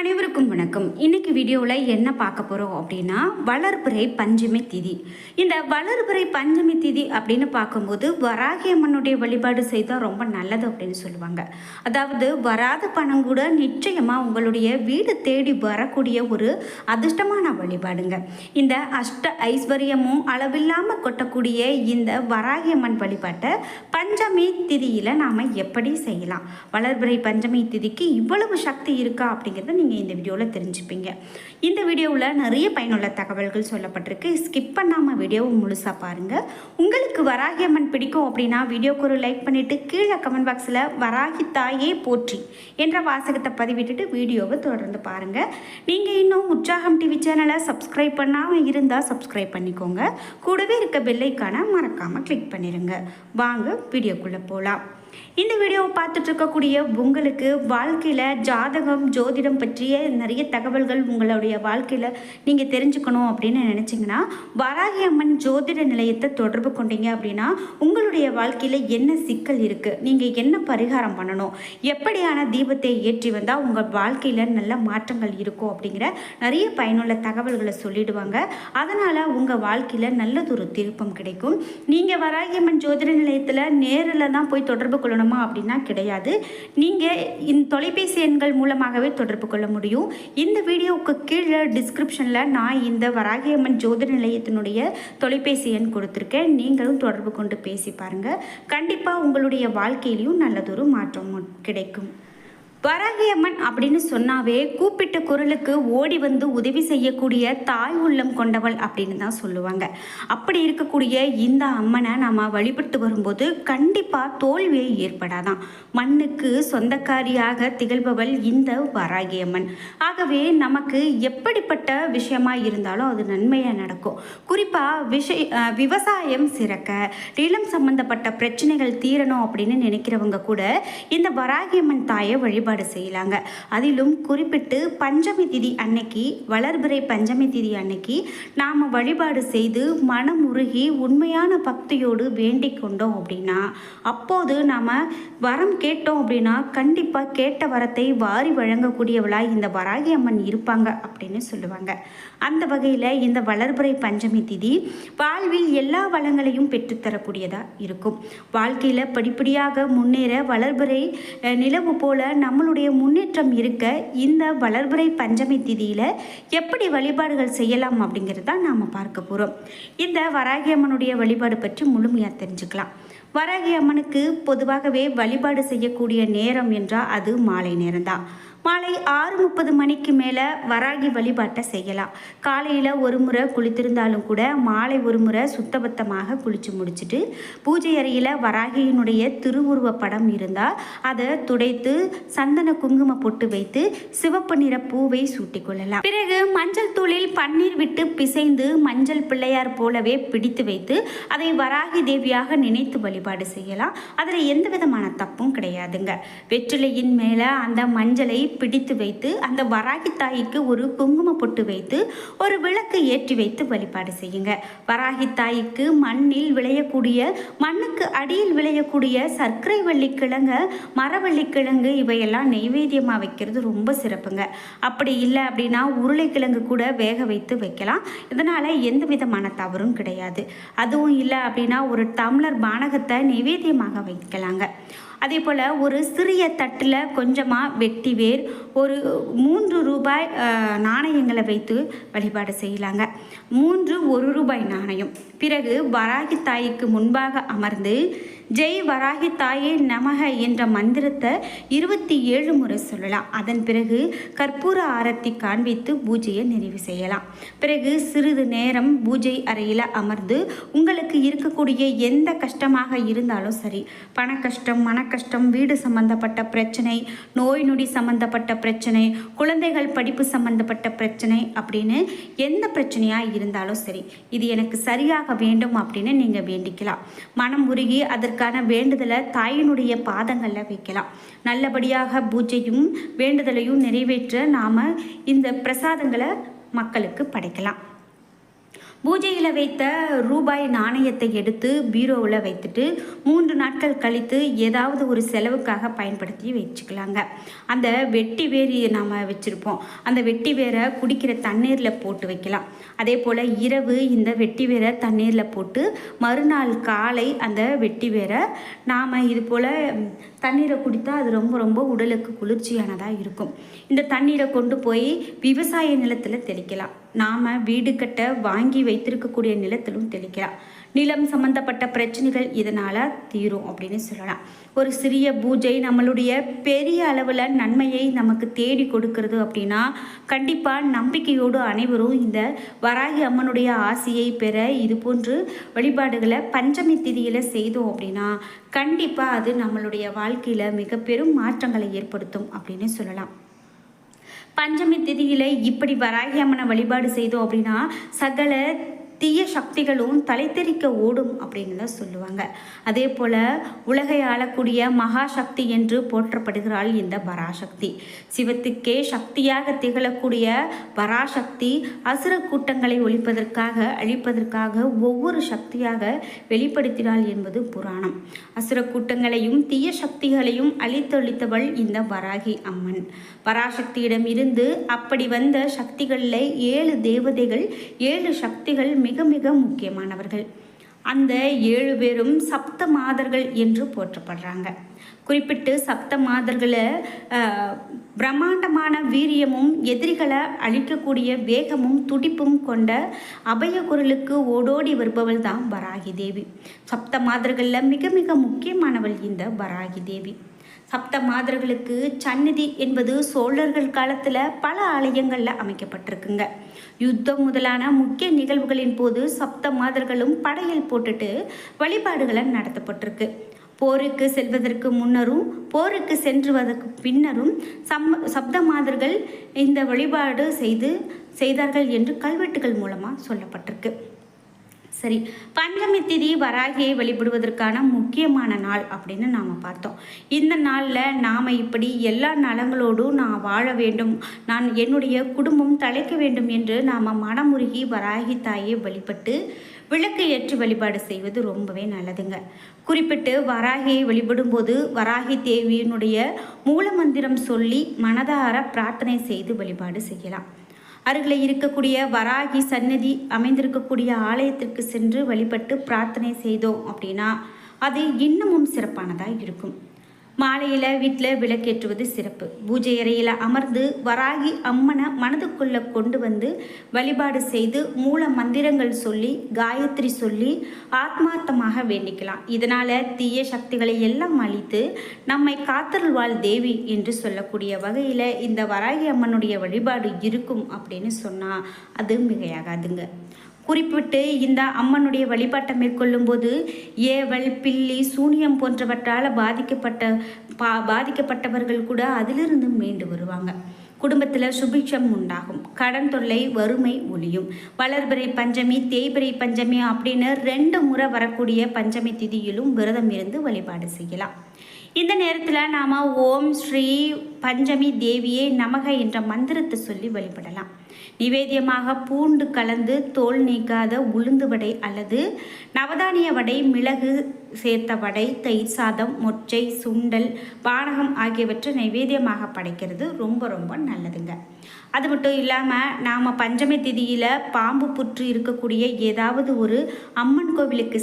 அனைவருக்கும் வணக்கம். இன்னைக்கு வீடியோவில் என்ன பார்க்க போகிறோம் அப்படின்னா வளர்பிறை பஞ்சமி திதி. இந்த வளர்பிறை பஞ்சமி திதி அப்படின்னு பார்க்கும்போது வராகி அம்மனுடைய வழிபாடு செய்தால் ரொம்ப நல்லது அப்படின்னு சொல்லுவாங்க. அதாவது வராத பணம் கூட நிச்சயமாக உங்களுடைய வீடு தேடி வரக்கூடிய ஒரு அதிர்ஷ்டமான வழிபாடுங்க. இந்த அஷ்ட ஐஸ்வர்யமும் அளவில்லாமல் கொட்டக்கூடிய இந்த வராகி அம்மன் வழிபாட்டை பஞ்சமி திதியில் நாம் எப்படி செய்யலாம்? வளர்பிறை பஞ்சமி திதிக்கு இவ்வளவு சக்தி இருக்கா அப்படிங்கிறத நீங்கள் நீங்கள் இந்த வீடியோவில் தெரிஞ்சுப்பீங்க. இந்த வீடியோவில் நிறைய பயனுள்ள தகவல்கள் சொல்லப்பட்டிருக்கு. ஸ்கிப் பண்ணாமல் வீடியோவை முழுசாக பாருங்கள் உங்களுக்கு வராகி அம்மன் பிடிக்கும் அப்படின்னா வீடியோக்கு ஒரு லைக் பண்ணிவிட்டு கீழே கமெண்ட் பாக்ஸில் வராகி தாயே போற்றி என்ற வாசகத்தை பதிவிட்டுட்டு வீடியோவை தொடர்ந்து பாருங்கள் நீங்கள் இன்னும் உற்சாகம் டிவி சேனலை சப்ஸ்கிரைப் பண்ணாமல் இருந்தால் சப்ஸ்கிரைப் பண்ணிக்கோங்க. கூடவே இருக்க பெல்லைக்கான மறக்காமல் கிளிக் பண்ணிடுங்க வாங்க வீடியோக்குள்ளே போகலாம் இந்த வீடியோவை பார்த்துட்டு இருக்கக்கூடிய உங்களுக்கு வாழ்க்கையில் ஜாதகம் ஜோதிடம் பற்றிய நிறைய தகவல்கள் உங்களுடைய வாழ்க்கையில் நீங்கள் தெரிஞ்சுக்கணும் அப்படின்னு நினச்சிங்கன்னா வராகி அம்மன் ஜோதிட நிலையத்தை தொடர்பு கொண்டீங்க அப்படின்னா உங்களுடைய வாழ்க்கையில் என்ன சிக்கல் இருக்குது நீங்கள் என்ன பரிகாரம் பண்ணணும்? எப்படியான தீபத்தை ஏற்றி வந்தால் உங்கள் வாழ்க்கையில் நல்ல மாற்றங்கள் இருக்கும் அப்படிங்கிற நிறைய பயனுள்ள தகவல்களை சொல்லிடுவாங்க. அதனால் உங்கள் வாழ்க்கையில் நல்லதொரு திருப்பம் கிடைக்கும். நீங்கள் வராகி அம்மன் ஜோதிட நிலையத்தில் நேரில் தான் போய் தொடர்பு கொள்ளணும். அப்படின்னா கிடையாது. நீங்கள் இந்த தொலைபேசி எண்கள் மூலமாகவே தொடர்பு கொள்ள முடியும். இந்த வீடியோவுக்கு கீழே டிஸ்கிரிப்ஷனில் நான் இந்த வராகியம்மன் ஜோதிட நிலையத்தினுடைய தொலைபேசி எண் கொடுத்துருக்கேன். நீங்களும் தொடர்பு கொண்டு பேசி பாருங்கள் கண்டிப்பாக உங்களுடைய வாழ்க்கையிலையும் நல்லதொரு மாற்றம் கிடைக்கும். வராகியம்மன் அப்படின்னு சொன்னாவே கூப்பிட்ட குரலுக்கு ஓடி வந்து உதவி செய்யக்கூடிய தாய் உள்ளம் கொண்டவள் அப்படின்னு தான் சொல்லுவாங்க. அப்படி இருக்கக்கூடிய இந்த அம்மனை நம்ம வழிபட்டு வரும்போது கண்டிப்பாக தோல்வியே ஏற்படாதான். மண்ணுக்கு சொந்தக்காரியாக திகழ்பவள் இந்த வராகியம்மன் ஆகவே நமக்கு எப்படிப்பட்ட விஷயமா இருந்தாலும் அது நன்மையாக நடக்கும். குறிப்பாக விஷய விவசாயம் சிறக்க நிலம் சம்பந்தப்பட்ட பிரச்சனைகள் தீரணும் அப்படின்னு நினைக்கிறவங்க கூட இந்த வராகியம்மன் தாயை வழிபட செய்யலாங்க. அதிலும் குறிப்பிட்டு பஞ்சமி திதி அன்னைக்கு வளர்பிறை பஞ்சமி திதி அன்னைக்கு நாம் வழிபாடு செய்து மனம் உருகி உண்மையான பக்தியோடு வேண்டிக் கொண்டோம் அப்படின்னா அப்போது நாம் வரம் கேட்டோம் அப்படின்னா கண்டிப்பாக கேட்ட வரத்தை வாரி வழங்கக்கூடியவளாய் இந்த வராகி அம்மன் இருப்பாங்க அப்படின்னு சொல்லுவாங்க. அந்த வகையில் இந்த வளர்பிறை பஞ்சமி திதி வாழ்வில் எல்லா வளங்களையும் பெற்றுத்தரக்கூடியதாக இருக்கும். வாழ்க்கையில் படிப்படியாக முன்னேற வளர்பிறை நிலவு போல நம்மளுடைய முன்னேற்றம் இருக்க இந்த வளர்புரை பஞ்சமி திதியில் எப்படி வழிபாடுகள் செய்யலாம் அப்படிங்கிறது தான் நாம் பார்க்க போகிறோம் இந்த வராகி அம்மனுடைய வழிபாடு பற்றி முழுமையாக தெரிஞ்சுக்கலாம். வராகி அம்மனுக்கு பொதுவாகவே வழிபாடு செய்யக்கூடிய நேரம் என்றால் அது மாலை நேரம்தான். மாலை ஆறு முப்பது மணிக்கு மேலே வராகி வழிபாட்டை செய்யலாம். காலையில் ஒரு முறை குளித்திருந்தாலும் கூட மாலை ஒரு முறை சுத்தபத்தமாக குளித்து முடிச்சுட்டு பூஜை அறையில் வராகியினுடைய திருவுருவ படம் இருந்தால் அதை துடைத்து சந்தன குங்கும பொட்டு வைத்து சிவப்பு நிற பூவை சூட்டிக் கொள்ளலாம். பிறகு மஞ்சள் தூளில் பன்னீர் விட்டு பிசைந்து மஞ்சள் பிள்ளையார் போலவே பிடித்து வைத்து அதை வராகி தேவியாக நினைத்து வழிபாடு செய்யலாம். அதில் எந்த விதமான தப்பும் கிடையாதுங்க. வெற்றிலையின் மேலே அந்த மஞ்சளை பிடித்து வைத்து அந்த வராகி தாய்க்கு ஒரு குங்கும பொட்டு வைத்து ஒரு விளக்கு ஏற்றி வைத்து வழிபாடு செய்யுங்க. வராகி தாய்க்கு மண்ணில் விளையக்கூடிய மண்ணுக்கு அடியில் விளையக்கூடிய சர்க்கரை வள்ளிக்கிழங்கு மரவள்ளிக்கிழங்கு இவையெல்லாம் நெய்வேத்தியமாக வைக்கிறது ரொம்ப சிறப்புங்க. அப்படி இல்லை அப்படின்னா உருளைக்கிழங்கு கூட வேக வைத்து வைக்கலாம். இதனால் எந்த விதமான தவறும் கிடையாது. அதுவும் இல்லை அப்படின்னா ஒரு டம்ளர் பானகத்தை நெய்வேத்தியமாக வைக்கலாங்க. அதே போல் ஒரு சிறிய தட்டில் கொஞ்சமாக வெட்டி வேர் ஒரு மூன்று ரூபாய் நாணயங்களை வைத்து வழிபாடு செய்யலாங்க. மூன்று ஒரு ரூபாய் நாணயம். பிறகு வராகி தாய்க்கு முன்பாக அமர்ந்து ஜெய் வராகி தாயே நமக என்ற மந்திரத்தை இருபத்தி ஏழு முறை சொல்லலாம். அதன் பிறகு கற்பூர ஆரத்தி காண்பித்து பூஜையை நிறைவு செய்யலாம். பிறகு சிறிது நேரம் பூஜை அறையில் அமர்ந்து உங்களுக்கு இருக்கக்கூடிய எந்த கஷ்டமாக இருந்தாலும் சரி பண கஷ்டம் மன கஷ்டம் வீடு சம்பந்தப்பட்ட பிரச்சனை நோய் நொடி சம்பந்தப்பட்ட பிரச்சனை குழந்தைகள் படிப்பு சம்பந்தப்பட்ட பிரச்சனை அப்படின்னு எந்த பிரச்சனையாக இருந்தாலும் சரி இது எனக்கு சரியாக வேண்டும் அப்படின்னு நீங்கள் வேண்டிக்கலாம். மனம் உருகி அதற்கான வேண்டுதலை தாயினுடைய பாதங்களில் வைக்கலாம். நல்லபடியாக பூஜையும் வேண்டுதலையும் நிறைவேற்ற நாம் இந்த பிரசாதங்களை மக்களுக்கு படைக்கலாம். பூஜையில் வைத்த ரூபாய் நாணயத்தை எடுத்து பீரோவில் வைத்துட்டு மூன்று நாட்கள் கழித்து ஏதாவது ஒரு செலவுக்காக பயன்படுத்தி வச்சுக்கலாங்க. அந்த வெட்டி வேர் நாம் வச்சுருப்போம். அந்த வெட்டி வேரை குடிக்கிற தண்ணீரில் போட்டு வைக்கலாம். அதே போல் இரவு இந்த வெட்டி வேரை தண்ணீரில் போட்டு மறுநாள் காலை அந்த வெட்டி வேரை நாம் இது போல் தண்ணீரை குடித்தா அது ரொம்ப ரொம்ப உடலுக்கு குளிர்ச்சியானதாக இருக்கும். இந்த தண்ணீரை கொண்டு போய் விவசாய நிலத்தில் தெளிக்கலாம். நாம் வீடு கட்ட வாங்கி வைத்திருக்கக்கூடிய நிலத்திலும் தெளிக்கலாம் நிலம் சம்பந்தப்பட்ட பிரச்சனைகள் இதனால் தீரும் அப்படின்னு சொல்லலாம். ஒரு சிறிய பூஜை நம்மளுடைய பெரிய அளவில் நன்மையை நமக்கு தேடி கொடுக்கறது அப்படின்னா கண்டிப்பாக நம்பிக்கையோடு அனைவரும் இந்த வராகி அம்மனுடைய ஆசையை பெற இது போன்று வழிபாடுகளை பஞ்சமி திதியில் செய்தோம் அப்படின்னா கண்டிப்பாக அது நம்மளுடைய வாழ்க்கையில் மிக பெரும் மாற்றங்களை ஏற்படுத்தும் அப்படின்னு சொல்லலாம். பஞ்சமி திதியில் இப்படி வராகி அம்மனை வழிபாடு செய்தோம் அப்படின்னா சகல தீய சக்திகளும் தலைத்தெறிக்க ஓடும் அப்படின்னு தான் சொல்லுவாங்க. அதே போல் உலகை ஆளக்கூடிய மகா சக்தி என்று போற்றப்படுகிறாள் இந்த பராசக்தி. சிவத்துக்கே சக்தியாக திகழக்கூடிய பராசக்தி அசுர கூட்டங்களை ஒழிப்பதற்காக அழிப்பதற்காக ஒவ்வொரு சக்தியாக வெளிப்படுத்தினாள் என்பது புராணம். அசுர கூட்டங்களையும் தீய சக்திகளையும் அழித்தொழித்தவள் இந்த வராகி அம்மன். பராசக்தியிடம் இருந்து அப்படி வந்த சக்திகளில் ஏழு தேவதைகள் ஏழு சக்திகள் மிக மிக முக்கியமானவர்கள். அந்த ஏழு பேரும் சப்த மாதர்கள் என்று போற்றப்படுறாங்க. குறிப்பிட்டு சப்த மாதர்களை பிரம்மாண்டமான வீரியமும் எதிரிகளை அழிக்கக்கூடிய வேகமும் துடிப்பும் கொண்ட அபய குரலுக்கு ஓடோடி வருபவள் தான் வராகி தேவி. சப்த மாதர்களில் மிக மிக முக்கியமானவள் இந்த வராகி தேவி. சப்த மாதர்களுக்கு சந்நிதி என்பது சோழர்கள் காலத்தில் பல ஆலயங்களில் அமைக்கப்பட்டிருக்குங்க. யுத்தம் முதலான முக்கிய நிகழ்வுகளின் போது சப்த மாதர்களும் படையல் போட்டுட்டு வழிபாடுகளை நடத்தப்பட்டிருக்கு. போருக்கு செல்வதற்கு முன்னரும் போருக்கு சென்றுவதற்கு பின்னரும் சம் சப்த மாதர்கள் இந்த வழிபாடு செய்து செய்தார்கள் என்று கல்வெட்டுகள் மூலமாக சொல்லப்பட்டிருக்கு. சரி பஞ்சமி திதி வராகியை வழிபடுவதற்கான முக்கியமான நாள் அப்படின்னு நாம் பார்த்தோம். இந்த நாளில் நாம் இப்படி எல்லா நலங்களோடும் நான் வாழ வேண்டும் நான் என்னுடைய குடும்பம் தழைக்க வேண்டும் என்று நாம் மனமுருகி வராகி தாயை வழிபட்டு விளக்கு ஏற்றி வழிபாடு செய்வது ரொம்பவே நல்லதுங்க. குறிப்பிட்டு வராகியை வழிபடும்போது வராகி தேவியினுடைய மூலமந்திரம் சொல்லி மனதார பிரார்த்தனை செய்து வழிபாடு செய்யலாம். அருகில் இருக்கக்கூடிய வராகி சன்னதி அமைந்திருக்கக்கூடிய ஆலயத்திற்கு சென்று வழிபட்டு பிரார்த்தனை செய்தோம் அப்படின்னா அது இன்னமும் சிறப்பானதாக இருக்கும். மாலையில் வீட்டில் விளக்கேற்றுவது சிறப்பு. பூஜை அறையில் அமர்ந்து வராகி அம்மனை மனதுக்குள்ளே கொண்டு வந்து வழிபாடு செய்து மூல மந்திரங்கள் சொல்லி காயத்ரி சொல்லி ஆத்மார்த்தமாக வேண்டிக்கலாம். இதனால் தீய சக்திகளை எல்லாம் அழித்து நம்மை காத்தருள்வாள் தேவி என்று சொல்லக்கூடிய வகையில் இந்த வராகி அம்மனுடைய வழிபாடு இருக்கும் அப்படின்னு சொன்னால் அது மிகையாகாதுங்க. குறிப்பிட்டு இந்த அம்மனுடைய வழிபாட்டை மேற்கொள்ளும் போது ஏவல் பில்லி சூனியம் போன்றவற்றால் பாதிக்கப்பட்ட பா பாதிக்கப்பட்டவர்கள் கூட அதிலிருந்து மீண்டு வருவாங்க. குடும்பத்தில் சுபிக்ஷம் உண்டாகும். கடன் தொல்லை வறுமை ஒழியும். வளர்பிறை பஞ்சமி தேய்பிறை பஞ்சமி அப்படின்னு ரெண்டு முறை வரக்கூடிய பஞ்சமி திதியிலும் விரதம் இருந்து வழிபாடு செய்யலாம். இந்த நேரத்தில் நாம் ஓம் ஸ்ரீ பஞ்சமி தேவியே நமக என்ற மந்திரத்தை சொல்லி வழிபடலாம். நிவேத்தியமாக பூண்டு கலந்து தோல் நீக்காத உளுந்து வடை அல்லது நவதானிய வடை மிளகு சேர்த்த வடை தயிர் சாதம் மொச்சை சுண்டல் பானகம் ஆகியவற்றை நைவேத்தியமாக படைக்கிறது. ரொம்ப ரொம்ப நல்லதுங்க. அது மட்டும் இல்லாமல் நாம் பஞ்சமி திதியில் பாம்பு புற்று இருக்கக்கூடிய ஏதாவது ஒரு அம்மன் கோவிலுக்கு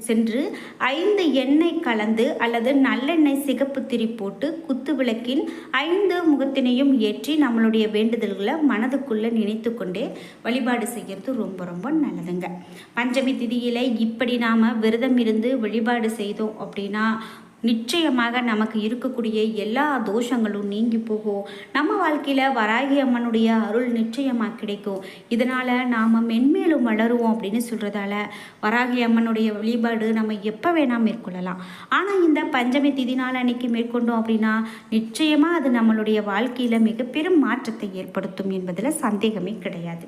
சென்று ஐந்து எண்ணெய் கலந்து அல்லது நல்லெண்ணெய் சிகப்பு திரி போட்டு குத்து விளக்கின் ஐந்து முகத்தினையும் ஏற்றி நம்மளுடைய வேண்டுதல்களை மனதுக்குள்ளே நினைத்து கொண்டே வழிபாடு செய்கிறது ரொம்ப ரொம்ப நல்லதுங்க. பஞ்சமி திதியில் இப்படி நாம் விரதம் இருந்து வழிபாடு செய்தோம் அப்படின்னா நிச்சயமாக நமக்கு இருக்கக்கூடிய எல்லா தோஷங்களும் நீங்கி போகும். நம்ம வாழ்க்கையில் வராகி அம்மனுடைய அருள் நிச்சயமாக கிடைக்கும். இதனால் நாம் மென்மேலும் வளருவோம் அப்படின்னு சொல்கிறதால வராகி அம்மனுடைய வழிபாடு நம்ம எப்போ வேணால் மேற்கொள்ளலாம். ஆனால் இந்த பஞ்சமி திதி நாள் அன்னைக்கு மேற்கொண்டோம் அப்படின்னா நிச்சயமாக அது நம்மளுடைய வாழ்க்கையில் மிக பெரும் மாற்றத்தை ஏற்படுத்தும் என்பதில் சந்தேகமே கிடையாது.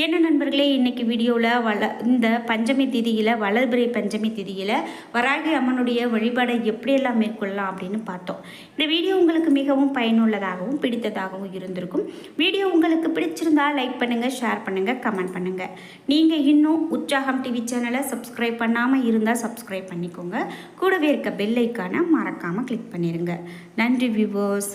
என்ன நண்பர்களே இன்றைக்கி வீடியோவில் வள இந்த பஞ்சமி திதியில் வளர்பிறை பஞ்சமி திதியில் வராகி அம்மனுடைய வழிபாடை எப்படியெல்லாம் மேற்கொள்ளலாம் அப்படின்னு பார்த்தோம். இந்த வீடியோ உங்களுக்கு மிகவும் பயனுள்ளதாகவும் பிடித்ததாகவும் இருந்திருக்கும். வீடியோ உங்களுக்கு பிடிச்சிருந்தால் லைக் பண்ணுங்கள் ஷேர் பண்ணுங்கள் கமெண்ட் பண்ணுங்கள் நீங்கள் இன்னும் உற்சாகம் டிவி சேனலை சப்ஸ்கிரைப் பண்ணாமல் இருந்தால் சப்ஸ்கிரைப் பண்ணிக்கோங்க. கூடவே இருக்க பெல் ஐக்கானை மறக்காமல் கிளிக் பண்ணிடுங்க நன்றி வியூவர்ஸ்